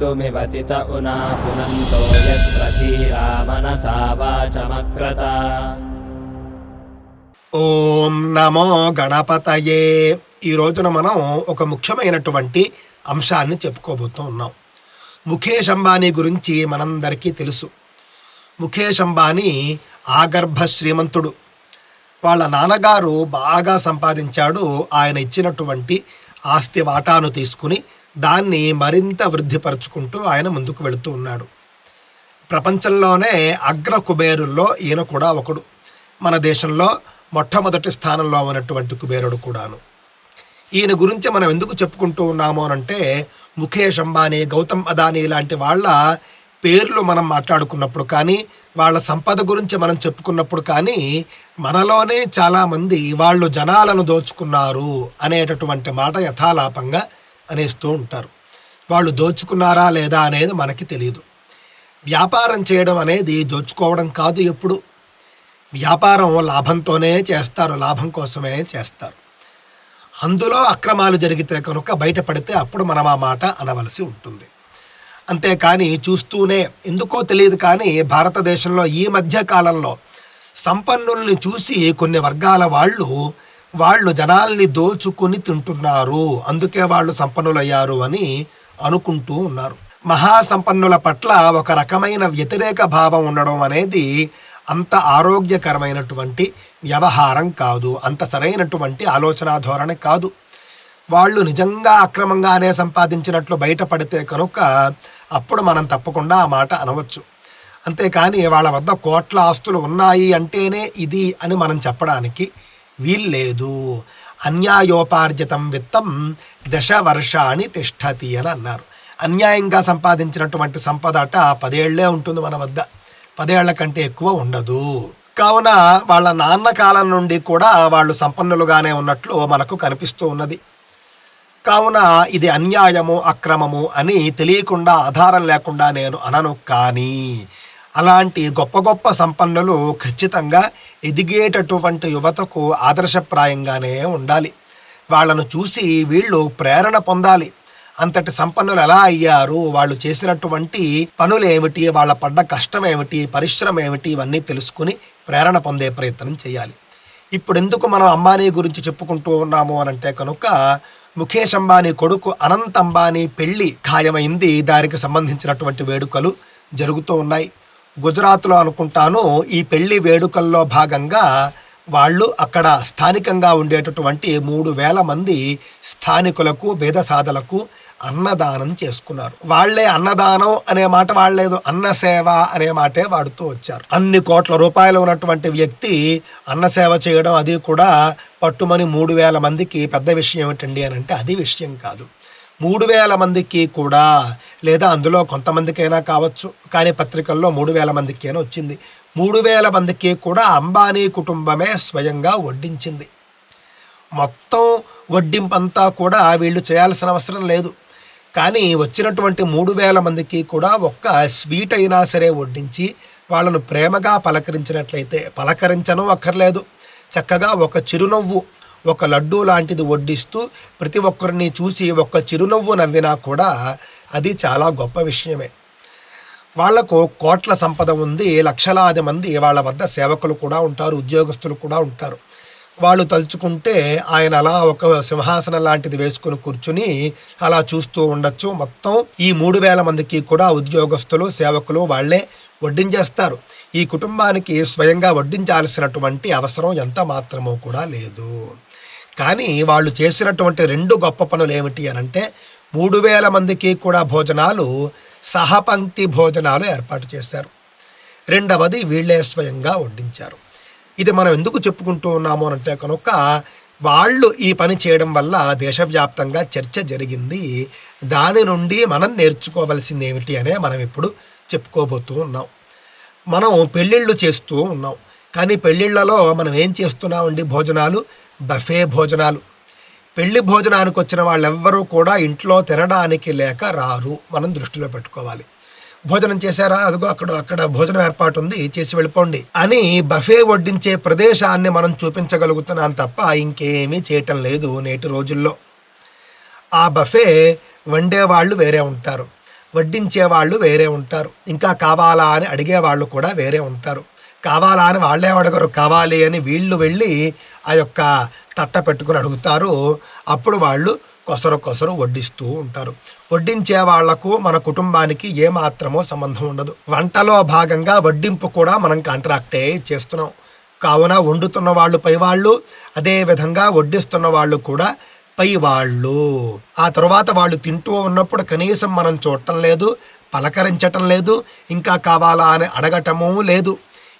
कर्तुमिवतित उना पुनन्तो यत्र धीरा मनसा वाचमक्रत ఓం నమో గణపతయే ఈ రోజున మనం ఒక ముఖ్యమైనటువంటి అంశాన్ని చెప్పుకోబోతూ ఉన్నాం ముఖేష్ అంబానీ గురించి మనందరికీ తెలుసు ముఖేష్ అంబానీ ఆగర్భ శ్రీమంతుడు వాళ్ళ నాన్నగారు బాగా సంపాదించాడు ఆయన ఇచ్చినటువంటి ఆస్తి వాటాను తీసుకుని దాన్ని మరింత వృద్ధిపరుచుకుంటూ ఆయన ముందుకు వెళుతూ ఉన్నాడు. ప్రపంచంలోనే అగ్ర కుబేరుల్లో ఈయన కూడా ఒకడు. మన దేశంలో మొట్టమొదటి స్థానంలో ఉన్నటువంటి కుబేరుడు కూడాను. ఈయన గురించి మనం ఎందుకు చెప్పుకుంటూ ఉన్నాము అనంటే ముఖేష్ అంబానీ గౌతమ్ అదానీ లాంటి వాళ్ళ పేర్లు మనం మాట్లాడుకున్నప్పుడు కానీ వాళ్ళ సంపద గురించి మనం చెప్పుకున్నప్పుడు కానీ మనలోనే చాలామంది వాళ్ళు జనాలను దోచుకున్నారు అనేటటువంటి మాట యథాలాపంగా అనేస్తూ ఉంటారు. వాళ్ళు దోచుకున్నారా లేదా అనేది మనకి తెలియదు వ్యాపారం చేయడం అనేది దోచుకోవడం కాదు ఎప్పుడు. వ్యాపారం లాభంతోనే చేస్తారు లాభం కోసమే చేస్తారు. అందులో అక్రమాలు జరిగితే కనుక బయటపడితే అప్పుడు మనం ఆ మాట అనవలసి ఉంటుంది. అంతేకాని చూస్తూనే ఎందుకో తెలియదు కానీ భారతదేశంలో ఈ మధ్య కాలంలో సంపన్నుల్ని చూసి కొన్ని వర్గాల వాళ్ళు వాళ్ళు జనాల్ని దోచుకుని తింటున్నారు. అందుకే వాళ్ళు సంపన్నులయ్యారు అని అనుకుంటూ ఉన్నారు. మహాసంపన్నుల పట్ల ఒక రకమైన వ్యతిరేక భావం ఉండడం అనేది అంత ఆరోగ్యకరమైనటువంటి వ్యవహారం కాదు. అంత సరైనటువంటి ఆలోచన ధోరణి కాదు. వాళ్ళు నిజంగా అక్రమంగానే సంపాదించినట్లు బయటపడితే కనుక అప్పుడు మనం తప్పకుండా ఆ మాట అనవచ్చు. అంతేకాని వాళ్ళ వద్ద కోట్ల ఆస్తులు ఉన్నాయి అంటేనే ఇది అని మనం చెప్పడానికి వీల్లేదు. అన్యాయోపార్జితం విత్తం దశ వర్షాన్ని తిష్టతి అని అన్నారు. అన్యాయంగా సంపాదించినటువంటి సంపద అట పదేళ్ళే ఉంటుంది మన వద్ద. పదేళ్ళ కంటే ఎక్కువ ఉండదు. కావున వాళ్ళ నాన్న కాలం నుండి కూడా వాళ్ళు సంపన్నులుగానే ఉన్నట్లు మనకు కనిపిస్తూ ఉన్నది. కావున ఇది అన్యాయము అక్రమము అని తెలియకుండా ఆధారం లేకుండా నేను అనను. కానీ అలాంటి గొప్ప గొప్ప సంపన్నులు ఖచ్చితంగా ఎదిగేటటువంటి యువతకు ఆదర్శప్రాయంగానే ఉండాలి. వాళ్ళను చూసి వీళ్ళు ప్రేరణ పొందాలి. అంతటి సంపన్నులు ఎలా అయ్యారు? వాళ్ళు చేసినటువంటి పనులు ఏమిటి? వాళ్ళ పడ్డ కష్టం ఏమిటి? పరిశ్రమ ఏమిటి? ఇవన్నీ తెలుసుకుని ప్రేరణ పొందే ప్రయత్నం చేయాలి. ఇప్పుడు ఎందుకు మనం అంబానీ గురించి చెప్పుకుంటూ ఉన్నాము అని అంటే కనుక ముఖేష్ అంబానీ కొడుకు అనంత్ అంబానీ పెళ్ళి ఖాయమైంది. దానికి సంబంధించినటువంటి వేడుకలు జరుగుతూ ఉన్నాయి. గుజరాత్లో అనుకుంటాను ఈ పెళ్ళి వేడుకల్లో భాగంగా వాళ్ళు అక్కడ స్థానికంగా ఉండేటటువంటి మూడు వేల మంది స్థానికులకు భేద సాధలకు అన్నదానం చేసుకున్నారు. వాళ్ళే అన్నదానం అనే మాట వాడలేదు అన్నసేవ అనే మాటే వాడుతూ వచ్చారు. అన్ని కోట్ల రూపాయలు ఉన్నటువంటి వ్యక్తి అన్నసేవ చేయడం అది కూడా పట్టుమని మూడు వేల మందికి పెద్ద విషయం ఏమిటండి అని అంటే అది విషయం కాదు. మూడు వేల మందికి కూడా లేదా అందులో కొంతమందికైనా కావచ్చు కానీ పత్రికల్లో మూడు వేల మందికైనా వచ్చింది. మూడు వేల మందికి కూడా అంబానీ కుటుంబమే స్వయంగా వడ్డించింది. మొత్తం వడ్డింపంతా కూడా వీళ్ళు చేయాల్సిన అవసరం లేదు. కానీ వచ్చినటువంటి మూడు వేల మందికి కూడా ఒక్క స్వీట్ అయినా సరే వడ్డించి వాళ్ళను ప్రేమగా పలకరించినట్లయితే పలకరించను అక్కర్లేదు. చక్కగా ఒక చిరునవ్వు ఒక లడ్డూ లాంటిది వడ్డిస్తూ ప్రతి ఒక్కరిని చూసి ఒక్క చిరునవ్వు నవ్వినా కూడా అది చాలా గొప్ప విషయమే. వాళ్ళకు కోట్ల సంపద ఉంది లక్షలాది మంది వాళ్ళ వద్ద సేవకులు కూడా ఉంటారు ఉద్యోగస్తులు కూడా ఉంటారు. వాళ్ళు తలుచుకుంటే ఆయన అలా ఒక సింహాసనం లాంటిది వేసుకుని కూర్చుని అలా చూస్తూ ఉండొచ్చు. మొత్తం ఈ మూడు వేల మందికి కూడా ఉద్యోగస్తులు సేవకులు వాళ్ళే వడ్డించేస్తారు. ఈ కుటుంబానికి స్వయంగా వడ్డించాల్సినటువంటి అవసరం ఎంత మాత్రమో కూడా లేదు. కానీ వాళ్ళు చేసినటువంటి రెండు గొప్ప పనులు ఏమిటి అని అంటే మూడు వేల మందికి కూడా భోజనాలు సహపంక్తి భోజనాలు ఏర్పాటు చేశారు. రెండవది వీళ్ళే స్వయంగా వడ్డించారు. ఇది మనం ఎందుకు చెప్పుకుంటూ ఉన్నాము అని అంటే కనుక వాళ్ళు ఈ పని చేయడం వల్ల దేశవ్యాప్తంగా చర్చ జరిగింది. దాని నుండి మనం నేర్చుకోవలసింది ఏమిటి అనే మనం ఇప్పుడు చెప్పుకోబోతూ ఉన్నాం. మనం పెళ్ళిళ్ళు చేస్తూ ఉన్నాం. కానీ పెళ్ళిళ్ళలో మనం ఏం చేస్తున్నామండి భోజనాలు? బఫే భోజనాలు. పెళ్ళి భోజనానికి వచ్చిన వాళ్ళెవ్వరూ కూడా ఇంట్లో తినడానికి లేక రారు. మనం దృష్టిలో పెట్టుకోవాలి. భోజనం చేశారా? అదిగో అక్కడ అక్కడ భోజనం ఏర్పాటు ఉంది చేసి వెళ్ళిపోండి అని బఫే వడ్డించే ప్రదేశాన్ని మనం చూపించగలుగుతున్నాం తప్ప ఇంకేమీ చేయటం లేదు నేటి రోజుల్లో. ఆ బఫే వండే వాళ్ళు వేరే ఉంటారు. వడ్డించే వాళ్ళు వేరే ఉంటారు. ఇంకా కావాలా అని అడిగే వాళ్ళు కూడా వేరే ఉంటారు. కావాలా అని వాళ్ళే అడగరు. కావాలి అని వీళ్ళు వెళ్ళి ఆ యొక్క తట్ట పెట్టుకుని అడుగుతారు. అప్పుడు వాళ్ళు కొసరు కొసరు వడ్డిస్తూ ఉంటారు. వడ్డించే వాళ్ళకు మన కుటుంబానికి ఏ మాత్రమో సంబంధం ఉండదు. వంటలో భాగంగా వడ్డింపు కూడా మనం కాంట్రాక్టే చేస్తున్నాం. కావున వండుతున్న వాళ్ళు పైవాళ్ళు వాళ్ళు అదేవిధంగా వడ్డిస్తున్న వాళ్ళు కూడా పైవాళ్ళు ఆ తర్వాత వాళ్ళు తింటూ ఉన్నప్పుడు కనీసం మనం చూడటం లేదు పలకరించటం లేదు ఇంకా కావాలా అని అడగటము లేదు.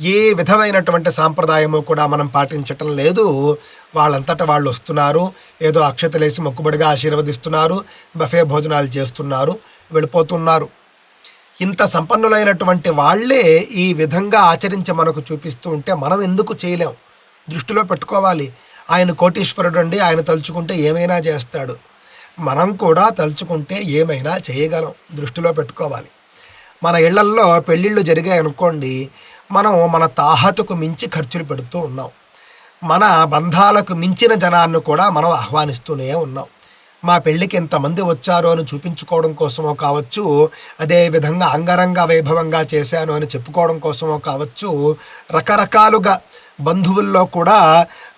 ఏ విధమైనటువంటి సాంప్రదాయము కూడా మనం పాటించటం లేదు. వాళ్ళంతటా వాళ్ళు వస్తున్నారు. ఏదో అక్షతలేసి మొక్కుబడిగా ఆశీర్వదిస్తున్నారు. బఫే భోజనాలు చేస్తున్నారు. వెళ్ళిపోతున్నారు. ఇంత సంపన్నులైనటువంటి వాళ్ళే ఈ విధంగా ఆచరించి మనకు చూపిస్తూ ఉంటే మనం ఎందుకు చేయలేం? దృష్టిలో పెట్టుకోవాలి. ఆయన కోటీశ్వరుడు అండి. ఆయన తలుచుకుంటే ఏమైనా చేస్తాడు. మనం కూడా తలుచుకుంటే ఏమైనా చేయగలం. దృష్టిలో పెట్టుకోవాలి. మన ఇళ్ళల్లో పెళ్ళిళ్ళు జరిగాయి అనుకోండి మనం మన తాహతుకు మించి ఖర్చులు పెడుతూ ఉన్నాం. మన బంధాలకు మించిన జనాన్ని కూడా మనం ఆహ్వానిస్తూనే ఉన్నాం. మా పెళ్ళికి ఎంతమంది వచ్చారో అని చూపించుకోవడం కోసమో కావచ్చు అదేవిధంగా అంగరంగ వైభవంగా చేశాను అని చెప్పుకోవడం కోసమో కావచ్చు రకరకాలుగా బంధువుల్లో కూడా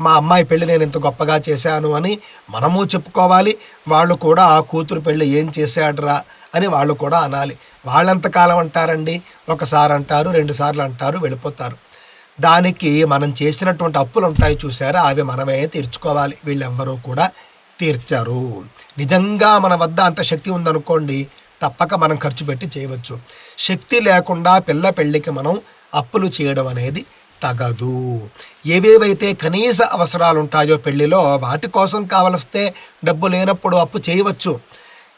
మా అమ్మాయి పెళ్ళి నేను ఇంత గొప్పగా చేశాను అని మనము చెప్పుకోవాలి వాళ్ళు కూడా కూతురు పెళ్ళి ఏం చేశాడురా అని వాళ్ళు కూడా అనాలి. వాళ్ళంతకాలం అంటారండి. ఒకసారి అంటారు రెండు సార్లు అంటారు వెళ్ళిపోతారు. దానికి మనం చేసినటువంటి అప్పులు ఉంటాయి చూసారా? అవి మనమే తీర్చుకోవాలి. వీళ్ళెవ్వరూ కూడా తీర్చారు. నిజంగా మన వద్ద అంత శక్తి ఉందనుకోండి తప్పక మనం ఖర్చు పెట్టి చేయవచ్చు. శక్తి లేకుండా పిల్ల పెళ్ళికి మనం అప్పులు చేయడం అనేది తగదు. ఏవేవైతే కనీస అవసరాలు ఉంటాయో పెళ్ళిలో వాటి కోసం కావలిస్తే డబ్బు లేనప్పుడు అప్పు చేయవచ్చు.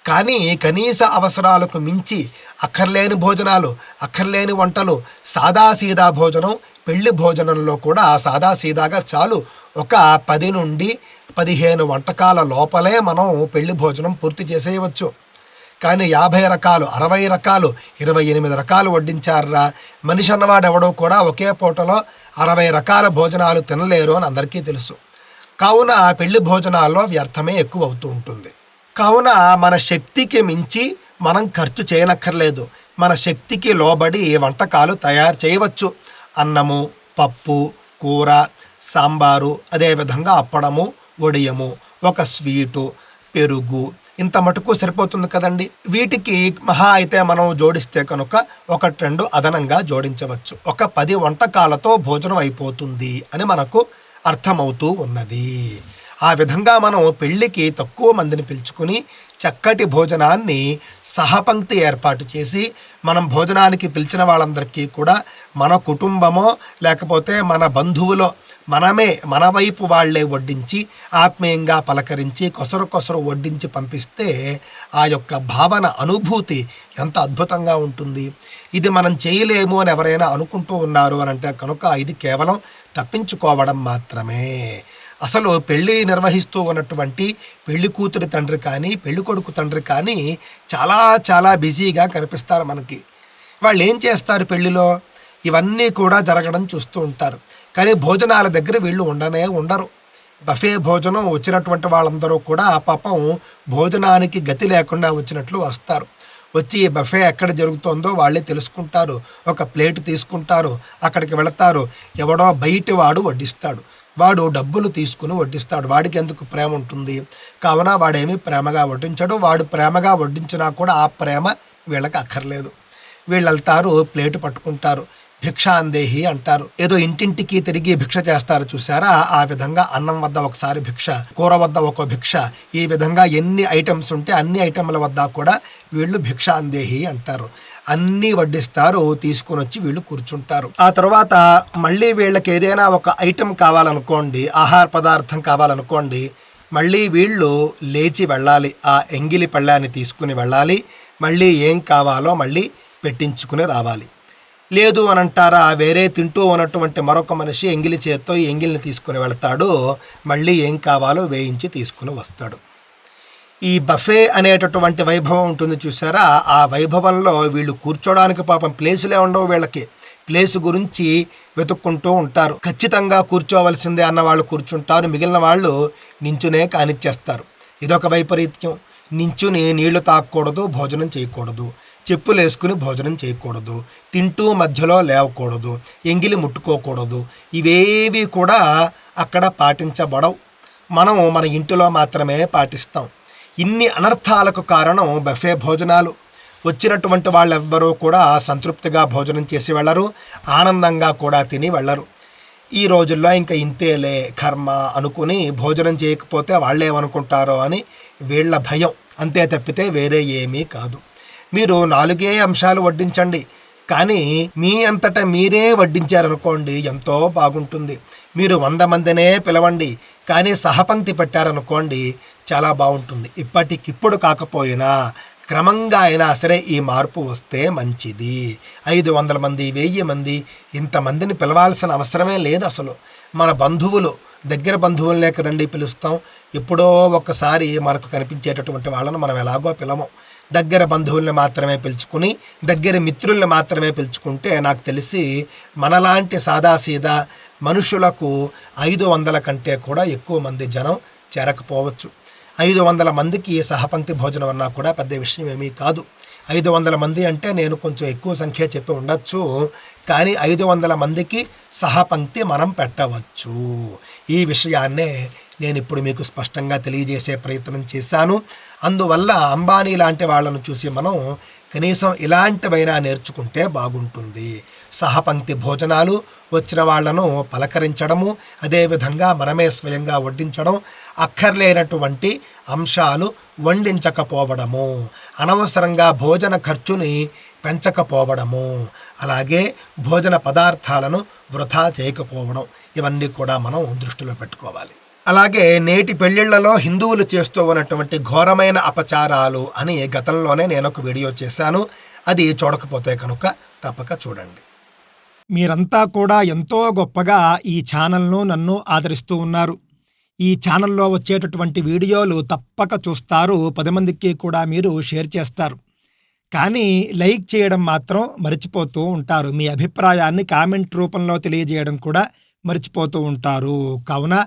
కానీ కనీస అవసరాలకు మించి అక్కర్లేని భోజనాలు అక్కర్లేని వంటలు సాదాసీదా భోజనం పెళ్ళి భోజనంలో కూడా సాదాసీదాగా చాలు. ఒక పది నుండి పదిహేను వంటకాల లోపలే మనం పెళ్ళి భోజనం పూర్తి చేసేయవచ్చు. కానీ యాభై రకాలు అరవై రకాలు ఇరవై ఎనిమిది రకాలు వడ్డించారా? మనిషి అన్నవాడు ఎవడో కూడా ఒకే పూటలో అరవై రకాల భోజనాలు తినలేరు అని అందరికీ తెలుసు. కావున పెళ్ళి భోజనాల్లో వ్యర్థమే ఎక్కువ అవుతూ ఉంటుంది. కావున మన శక్తికి మించి మనం ఖర్చు చేయనక్కర్లేదు. మన శక్తికి లోబడి వంటకాలు తయారు చేయవచ్చు. అన్నము పప్పు కూర సాంబారు అదేవిధంగా అప్పడము వడియము ఒక స్వీటు పెరుగు ఇంత మటుకు సరిపోతుంది కదండి. వీటికి మహా అయితే మనం జోడిస్తే కనుక ఒకటి రెండు అదనంగా జోడించవచ్చు. ఒక పది వంటకాలతో భోజనం అయిపోతుంది అని మనకు అర్థమవుతూ ఉన్నది. ఆ విధంగా మనం పెళ్ళికి తక్కువ మందిని పిలుచుకుని చక్కటి భోజనాన్ని సహపంక్తి ఏర్పాటు చేసి మనం భోజనానికి పిలిచిన వాళ్ళందరికీ కూడా మన కుటుంబమో లేకపోతే మన బంధువులో మనమే మన వైపు వాళ్ళే వడ్డించి ఆత్మీయంగా పలకరించి కొసరు కొసరు వడ్డించి పంపిస్తే ఆ యొక్క భావన అనుభూతి ఎంత అద్భుతంగా ఉంటుంది. ఇది మనం చేయలేము అని ఎవరైనా అనుకుంటూ ఉన్నారు అని అంటే కనుక ఇది కేవలం తప్పించుకోవడం మాత్రమే. అసలు పెళ్ళి నిర్వహిస్తూ ఉన్నటువంటి పెళ్ళి కూతురి తండ్రి కానీ పెళ్ళి కొడుకు తండ్రి కానీ చాలా చాలా బిజీగా కనిపిస్తారు మనకి. వాళ్ళు ఏం చేస్తారు పెళ్ళిలో ఇవన్నీ కూడా జరగడం చూస్తూ ఉంటారు. కానీ భోజనాల దగ్గర వీళ్ళు ఉండనే ఉండరు. బఫే భోజనం వచ్చినటువంటి వాళ్ళందరూ కూడా ఆ పాపం భోజనానికి గతి లేకుండా వచ్చినట్లు వస్తారు. వచ్చి బఫే ఎక్కడ జరుగుతోందో వాళ్ళే తెలుసుకుంటారు. ఒక ప్లేట్ తీసుకుంటారు. అక్కడికి వెళతారు. ఎవడో బయటి వాడు వడ్డిస్తాడు. వాడు డబ్బులు తీసుకుని వడ్డిస్తాడు. వాడికి ఎందుకు ప్రేమ ఉంటుంది? కావున వాడేమీ ప్రేమగా వడ్డించడు. వాడు ప్రేమగా వడ్డించినా కూడా ఆ ప్రేమ వీళ్ళకి అక్కర్లేదు. వీళ్ళు వెళ్తారు ప్లేటు పట్టుకుంటారు. భిక్ష అందేహి అంటారు. ఏదో ఇంటింటికి తిరిగి భిక్ష చేస్తారు చూసారా ఆ విధంగా అన్నం వద్ద ఒకసారి భిక్ష కూర వద్ద ఒక భిక్ష ఈ విధంగా ఎన్ని ఐటమ్స్ ఉంటే అన్ని ఐటమ్ల వద్ద కూడా వీళ్ళు భిక్ష అందేహి అంటారు. అన్నీ వడ్డిస్తారు తీసుకుని వచ్చి వీళ్ళు కూర్చుంటారు. ఆ తర్వాత మళ్ళీ వీళ్ళకి ఏదైనా ఒక ఐటెం కావాలనుకోండి ఆహార పదార్థం కావాలనుకోండి మళ్ళీ వీళ్ళు లేచి వెళ్ళాలి. ఆ ఎంగిలి పళ్ళాన్ని తీసుకుని వెళ్ళాలి. మళ్ళీ ఏం కావాలో మళ్ళీ పెట్టించుకుని రావాలి. లేదు అని అంటారా వేరే తింటూ ఉన్నటువంటి మరొక మనిషి ఎంగిలి చేత్తో ఈ ఎంగిలిని తీసుకుని వెళ్తాడు మళ్ళీ ఏం కావాలో వేయించి తీసుకుని వస్తాడు. ఈ బఫే అనేటటువంటి వైభవం ఉంటుంది చూసారా? ఆ వైభవంలో వీళ్ళు కూర్చోడానికి పాపం ప్లేసులే ఉండవు వీళ్ళకి. ప్లేస్ గురించి వెతుక్కుంటూ ఉంటారు. ఖచ్చితంగా కూర్చోవలసిందే అన్న వాళ్ళు కూర్చుంటారు. మిగిలిన వాళ్ళు నించునే కానిచ్చేస్తారు. ఇదొక వైపరీత్యం. నించుని నీళ్ళు తాగకూడదు భోజనం చేయకూడదు. చెప్పులు వేసుకుని భోజనం చేయకూడదు. తింటూ మధ్యలో లేవకూడదు. ఎంగిలి ముట్టుకోకూడదు. ఇవేవి కూడా అక్కడ పాటించబడవు. మనం మన ఇంటిలో మాత్రమే పాటిస్తాం. ఇన్ని అనర్థాలకు కారణం బఫే భోజనాలు. వచ్చినటువంటి వాళ్ళెవ్వరూ కూడా సంతృప్తిగా భోజనం చేసి వెళ్ళరు ఆనందంగా కూడా తిని వెళ్ళరు. ఈ రోజుల్లో ఇంకా ఇంతేలే కర్మ అనుకుని భోజనం చేయకపోతే వాళ్ళేమనుకుంటారో అని వీళ్ళ భయం. అంతే తప్పితే వేరే ఏమీ కాదు. మీరు నాలుగే అంశాలు వడ్డించండి. కానీ మీ అంతటా మీరే వడ్డించారనుకోండి ఎంతో బాగుంటుంది. మీరు వంద మందినే పిలవండి. కానీ సహపంక్తి పెట్టారనుకోండి చాలా బాగుంటుంది. ఇప్పటికిప్పుడు కాకపోయినా క్రమంగా అయినా సరే ఈ మార్పు వస్తే మంచిది. ఐదు వందల మంది వెయ్యి మంది ఇంతమందిని పిలవాల్సిన అవసరమే లేదు అసలు. మన బంధువులు దగ్గర బంధువులనే కదండి పిలుస్తాం. ఎప్పుడో ఒక్కసారి మనకు కనిపించేటటువంటి వాళ్ళను మనం ఎలాగో పిలవం. దగ్గర బంధువుల్ని మాత్రమే పిలుచుకుని దగ్గర మిత్రుల్ని మాత్రమే పిలుచుకుంటే నాకు తెలిసి మనలాంటి సాదాసీదా మనుషులకు ఐదు వందల కంటే కూడా ఎక్కువ మంది జనం చేరకపోవచ్చు. ఐదు వందల మందికి సహపంక్తి భోజనం అన్నా కూడా పెద్ద విషయం ఏమీ కాదు. ఐదు వందల మంది అంటే నేను కొంచెం ఎక్కువ సంఖ్య చెప్పి ఉండొచ్చు. కానీ ఐదు వందల మందికి సహపంక్తి మనం పెట్టవచ్చు. ఈ విషయాన్నే నేను ఇప్పుడు మీకు స్పష్టంగా తెలియజేసే ప్రయత్నం చేశాను. అందువల్ల అంబానీ లాంటి వాళ్ళను చూసి మనం కనీసం ఇలాంటివైనా నేర్చుకుంటే బాగుంటుంది. సహపంక్తి భోజనాలు వచ్చిన వాళ్ళను పలకరించడము అదేవిధంగా మనమే స్వయంగా వడ్డించడం అక్కర్లేనటువంటి అంశాలు వండించకపోవడము అనవసరంగా భోజన ఖర్చుని పెంచకపోవడము అలాగే భోజన పదార్థాలను వృధా చేయకపోవడం ఇవన్నీ కూడా మనం దృష్టిలో పెట్టుకోవాలి. అలాగే నేటి పెళ్ళిళ్ళలో హిందువులు చేస్తూ ఉన్నటువంటి ఘోరమైన అపచారాలు అని గతంలోనే నేను ఒక వీడియో చేశాను. అది చూడకపోతే కనుక తప్పక చూడండి. మీరంతా కూడా ఎంతో గొప్పగా ఈ ఛానల్ను నన్ను ఆదరిస్తూ ఉన్నారు. ఈ ఛానల్లో వచ్చేటటువంటి వీడియోలు తప్పక చూస్తారు. పది మందికి కూడా మీరు షేర్ చేస్తారు. కానీ లైక్ చేయడం మాత్రం మర్చిపోతూ ఉంటారు. మీ అభిప్రాయాన్ని కామెంట్ రూపంలో తెలియజేయడం కూడా మర్చిపోతూ ఉంటారు. కావున